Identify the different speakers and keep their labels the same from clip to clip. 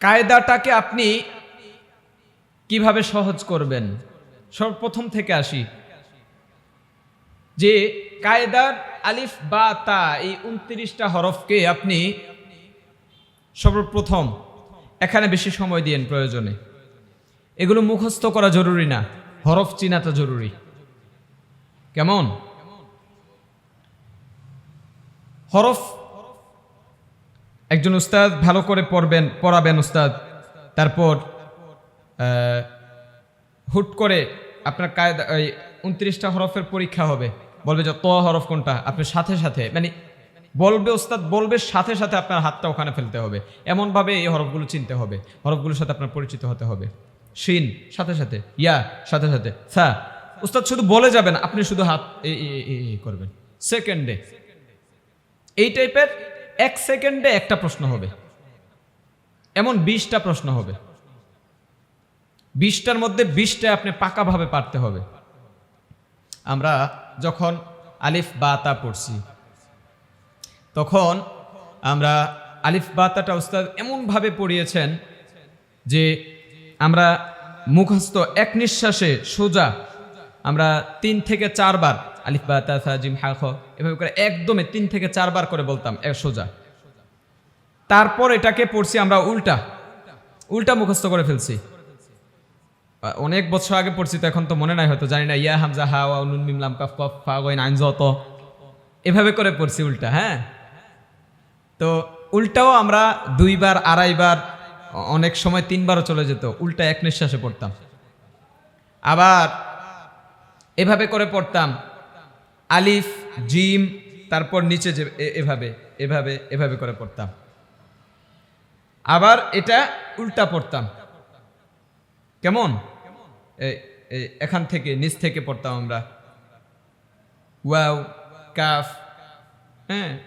Speaker 1: কায়দাটাকে আপনি কীভাবে সহজ করবেন? সর্বপ্রথম থেকে আসি। যে কায়দার আলিফ, বা, তা এই উনত্রিশটা হরফকে আপনি সর্বপ্রথম এখানে বেশি সময় দিয়েন প্রয়োজনে। এগুলো মুখস্থ করা জরুরি না, হরফ চিনাটা জরুরি। কেমন? হরফ একজন উস্তাদ ভালো করে পড়বেন, পড়াবেন উস্তাদ। তারপর হুট করে আপনার কায়দা, ওই উনত্রিশটা হরফের পরীক্ষা হবে। বলবে যে ত হরফ কোনটা? আপনি সাথে সাথে মানে বলবে ওস্তাদ বলবে সাথে সাথে আপনার হাতটা ওখানে ফেলতে হবে। এমনভাবে এই হরফগুলো চিনতে হবে। হরফগুলোর সাথে আপনার পরিচিত হতে হবে। শিন, সাথে সাথে। ইয়া, সাথে সাথে। সা। উস্তাদ শুধু বলে যাবেন, আপনি শুধু হাত করবেন। সেকেন্ডে। এই টাইপের এক সেকেন্ডে একটা প্রশ্ন হবে। এমন বিশটা প্রশ্ন হবে। বিশটার মধ্যে বিশটা আপনি পাকাভাবে পারতে হবে। আমরা যখন আলিফ বাতা পড়ছি, তখন আমরা আলিফ বাতাটা উস্তাদ এমনভাবে পড়িয়েছেন যে আমরা মুখস্থ এক নিঃশ্বাসে সোজা আমরা তিন থেকে চারবার আলিফ বাতা সাজিম হা খ। এভাবে করে একদমে তিন থেকে চারবার করে বলতাম এক সোজা। তারপর এটাকে পড়ছি আমরা উল্টা। উল্টা মুখস্থ করে ফেলছি। অনেক বছর আগে পড়ছি, তো এখন তো মনে নাই হয়তো, জানি না, ইয়া হামজা হা ওয়া নুন মিম লাম কাফ কফ ফা গইন আইন যত। এভাবে করে পড়ছি উল্টা হ্যাঁ? তো উল্টাও আমরা দুইবার, আড়াইবার, অনেক সময় তিনবারও চলে যেত, উল্টা এক নিঃশ্বাসে পড়তাম। আবার এভাবে করে পড়তাম আলিফ, জিম, তারপর নিচে যে এভাবে এভাবে এভাবে করে পড়তাম। আবার এটা উল্টা পড়তাম। কেমন? এখান থেকে, নিচ থেকে পড়তাম আমরা। ওয়াও, কাফ হ্যাঁ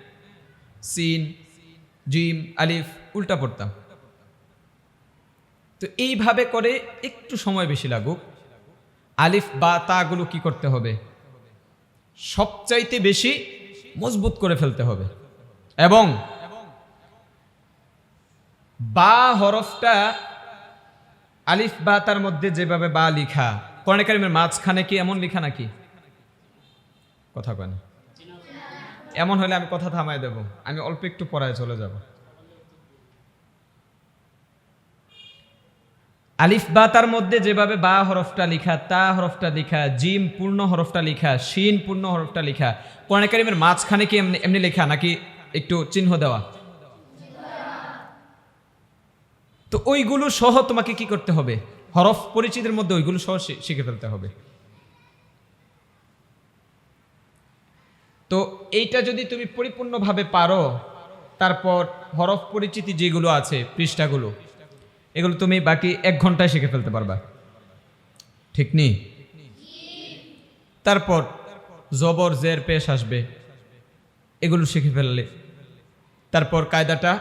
Speaker 1: সিন, জিম, আলিফ, উল্টা পড়তাম। তো এইভাবে করে একটু সময় বেশি লাগুক। আলিফ বা তাগুলো কি করতে হবে? সবচাইতে বেশি মজবুত করে ফেলতে হবে। এবং বা হরফটা আলিফ বা তার মধ্যে যেভাবে বা লিখা, কোরআন কারিমের মাঝখানে কি এমন লিখা নাকি? কথা কয় এমন হলে আমি কথা থামাই দেব। আমি অল্প একটু পড়ায় চলে যাব। আলিফ বা তার মধ্যে যেভাবে বা হরফটা লিখা, তা হরফটা লিখা, জিম পূর্ণ হরফটা লিখা, শিন পূর্ণ হরফটা লিখা, কোরআন কারিমের মাঝখানে কি এমনি এমনি লেখা নাকি একটু চিহ্ন দেওয়া? তো ওইগুলো সহ তোমাকে কি করতে হবে? হরফ পরিচিতির মধ্যে ওইগুলো সহ শিখে ফেলতে হবে। তো এইটা যদি তুমি পরিপূর্ণভাবে পারো, তারপর হরফ পরিচিতি যেগুলো আছে, পৃষ্ঠাগুলো এগুলো তুমি বাকি এক ঘন্টায় শিখে ফেলতে পারবা। ঠিক নেই তারপর জবর, জের, পেশ আসবে। এগুলো শিখে ফেললে। তারপর কায়দাটা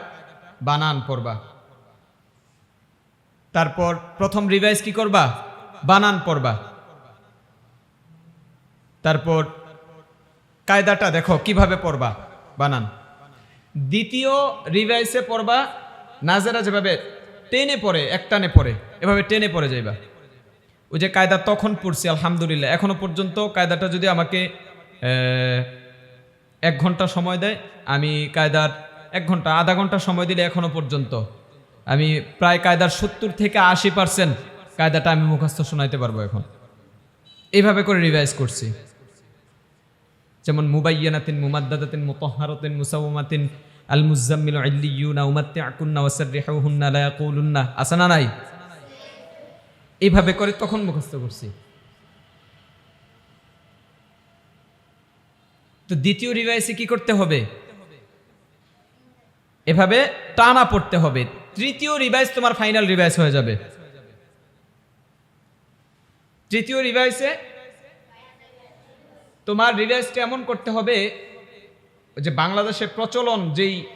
Speaker 1: বানান পড়বা। তারপর প্রথম রিভাইজ কি করবা? বানান পড়বা। তারপর কায়দাটা দেখো কীভাবে পড়বা। বানান। দ্বিতীয় রিভাইসে পড়বা, নাজেরা যেভাবে টেনে পড়ে একটানে পড়ে। এভাবে টেনে পড়ে যাইবা। ওই যে কায়দা তখন পড়ছি, আলহামদুলিল্লাহ। এখনও পর্যন্ত কায়দাটা যদি আমাকে এক ঘণ্টা সময় দেয়, আমি কায়দার এক ঘণ্টা, আধা ঘণ্টা সময় দিলে এখনও পর্যন্ত। আমি প্রায় কায়দার সত্তর থেকে আশি পার্সেন্ট কায়দাটা আমি মুখস্থ শোনাইতে পারব এখন। এইভাবে করে রিভাইজ করছি। যেমন মুবাইয়ানাতিন, মুমাদ্দাদাতিন মুতাহহারাতিন মুসাওমাতিন আল মুজাম্মিল লা ইয়াকুলুন্না আসানা নাই? এইভাবে করে তখন মুখস্থ করছি। তো দ্বিতীয় রিভাইসে কি করতে হবে? এভাবে টানা পড়তে হবে। তৃতীয় রিভাইস তোমার ফাইনাল রিভাইস হয়ে যাবে। তৃতীয় রিভাইসে তোমার রিভাইসটা এমন করতে হবে যে বাংলাদেশে প্রচলন যেই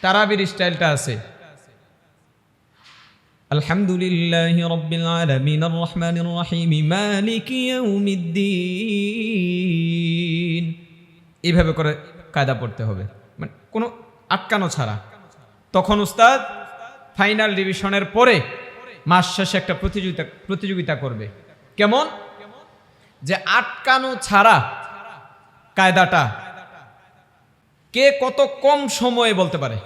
Speaker 1: তারাবির স্টাইলটা আছে। আলহামদুলিল্লাহ রব্বিল আলামিন আর রহমানির রহিম, মালিকি ইয়াউমিদ্দিন। এইভাবে করে কায়দা পড়তে হবে। মানে কোনো আটকানো ছাড়া। তখন উস্তাদ ফাইনাল ডিভিশনের পরে মাস শেষে একটা প্রতিযোগিতা প্রতিযোগিতা করবে। কেমন? যে আটকানো ছাড়া কায়দাটা কে কত কম সময়ে বলতে পারে?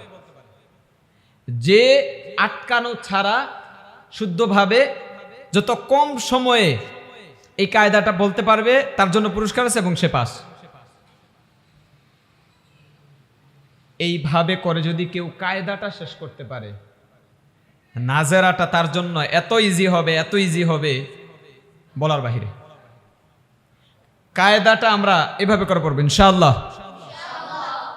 Speaker 1: যে আটকানো ছাড়া শুদ্ধভাবে যত কম সময়ে এই কায়দাটা বলতে পারবে, তার জন্য পুরস্কার আছে এবং সে পাস। এইভাবে করে যদি কেউ কায়দাটা শেষ করতে পারে, নাজেরাটা তার জন্য এত ইজি হবে, এত ইজি হবে বলার বাহিরে। কায়দাটা আমরা এভাবে করে পড়ব, ইনশাআল্লাহ।